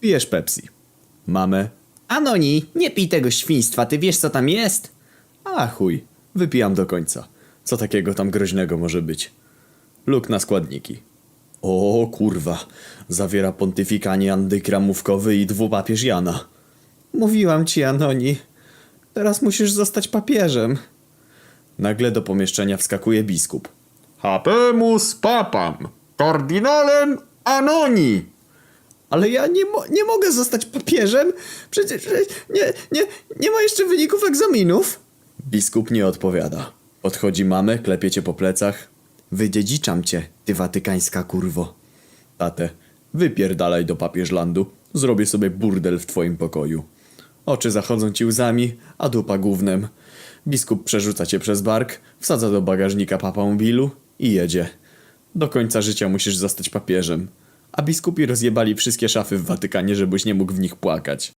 Pijesz Pepsi. Mamę. Anoni, nie pij tego świństwa, ty wiesz co tam jest? A chuj, wypijam do końca. Co takiego tam groźnego może być? Luk na składniki. O kurwa, zawiera pontyfikanie antykramówkowy i dwupapież Jana. Mówiłam ci, Anoni. Teraz musisz zostać papieżem. Nagle do pomieszczenia wskakuje biskup. Habemus papam, kardynalem Anoni. Ale ja nie, mo- nie mogę zostać papieżem? Przecież nie, nie, nie ma jeszcze wyników egzaminów. Biskup nie odpowiada. Podchodzi mamę, klepie cię po plecach. Wydziedziczam cię, ty watykańska kurwo. Tate, wypierdalaj do papieżlandu. Zrobię sobie burdel w twoim pokoju. Oczy zachodzą ci łzami, a dupa gównem. Biskup przerzuca cię przez bark, wsadza do bagażnika papamobilu i jedzie. Do końca życia musisz zostać papieżem. A biskupi rozjebali wszystkie szafy w Watykanie, żebyś nie mógł w nich płakać.